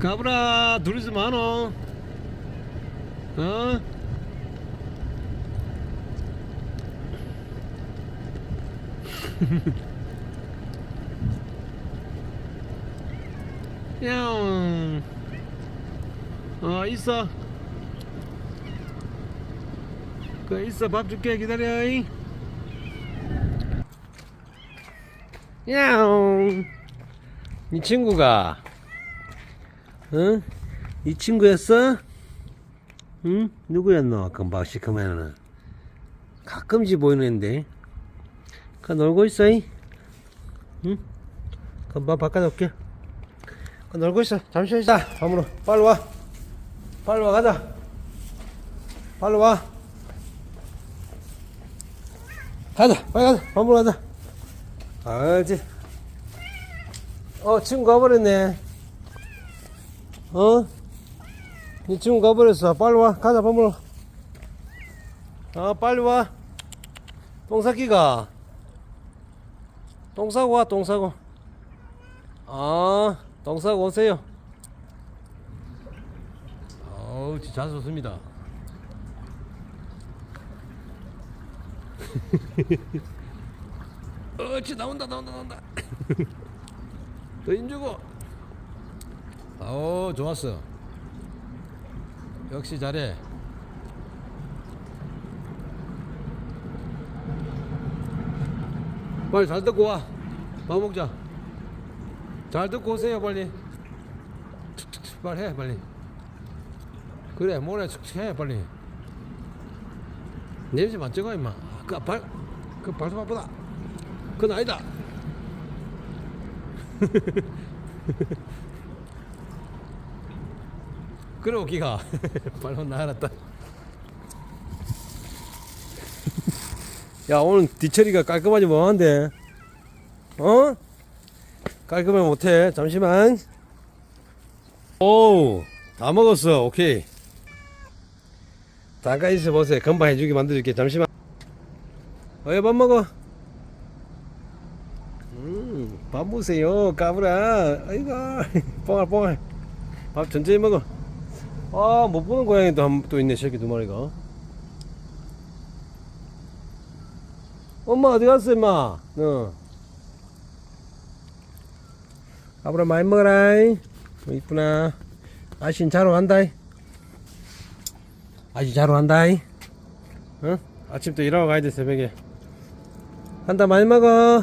가브라 둘이서 많어. 어? 야옹 어 있어. 그 있어. 밥 줄게. 기다려 이. 야옹 이 친구가 응? 이 친구였어? 응? 누구였노? 금방 시커매는. 가끔씩 보이는데. 그 놀고 있어 이? 응? 금방 바꿔놓을게. 그 놀고 있어. 잠시 있어 밤으로. 빨리 와. 빨리 와 가자. 빨리 와. 가자. 빨리 가자. 밤으로 가자. 알지? 어 친구 가버렸네 어? 이 친구 가버렸어. 빨리 와. 가자 밤으로. 아 빨리 와똥 쌌기가. 똥 싸고 와똥 싸고. 아똥 싸고 오세요. 어우 진짜 잘 좋습니다. 어치 나온다 나온다 나온다. 더 힘주고 어 좋았어. 역시 잘해. 빨리 잘 듣고 와 밥 먹자. 잘 듣고 오세요 빨리. 빨리 해 빨리. 그래 모래 툭툭 해 빨리. 냄새 맞죠 임마. 그발그 발톱아보다. 그건 아니다 그래 오기가 발로 나알았다. 야 오늘 뒤처리가 깔끔하지 뭐한데? 어? 깔끔하게 못해. 잠시만. 오다 먹었어. 오케이. 잠깐 있어 보세요. 금방 해주게 만들어줄게. 잠시만. 어여 밥 먹어. 음밥 보세요. 까불아. 아이고 뽕알 뽕알. 밥 천천히 먹어 아 못 보는 고양이 또, 한, 또 있네 새끼 두 마리가. 엄마 어디 갔어 임마? 너. 까불아 많이 먹어라 뭐 이쁘나. 아신 자러 간다 아직 자러 간다 응? 아침부터 일하러 가야 돼 새벽에. 한다 많이 먹어